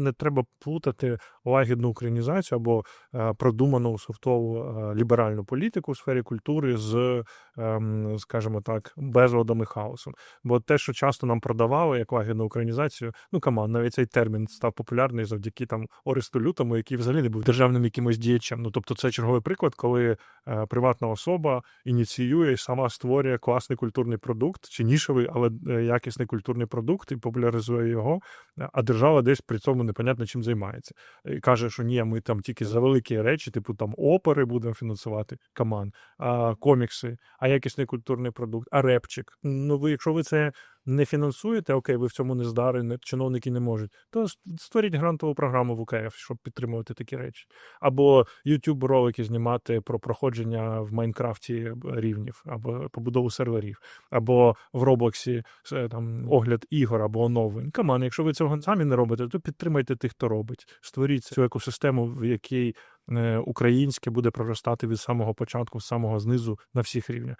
Не треба плутати лагідну українізацію або е, продуману софтову е, ліберальну політику у сфері культури з, ем, скажімо так, безладом і хаосом. Бо те, що часто нам продавали як лагідну українізацію, ну каман, навіть цей термін став популярний завдяки там Оресту Лютому, який взагалі не був державним якимось діячем. Ну тобто, це черговий приклад, коли е, приватна особа ініціює і сама створює класний культурний продукт, чи нішевий, але якісний культурний продукт і популяризує його. А держава десь при цьому непонятно чим займається. І каже, що ні, ми там тільки за великі речі, типу там опери будемо фінансувати, команд, а комікси, а якісний культурний продукт, а репчик. Ну ви, якщо ви це не фінансуєте, окей, ви в цьому не здари, чиновники не можуть, то створіть грантову програму в УКФ, щоб підтримувати такі речі. Або YouTube ролики знімати про проходження в Майнкрафті рівнів, або побудову серверів, або в Роблоксі е, там огляд ігор або оновлень. Каман, якщо ви цього самі не робите, то підтримайте тих, хто робить. Створіть цю екосистему, в якій е, українське буде проростати від самого початку, з самого знизу на всіх рівнях.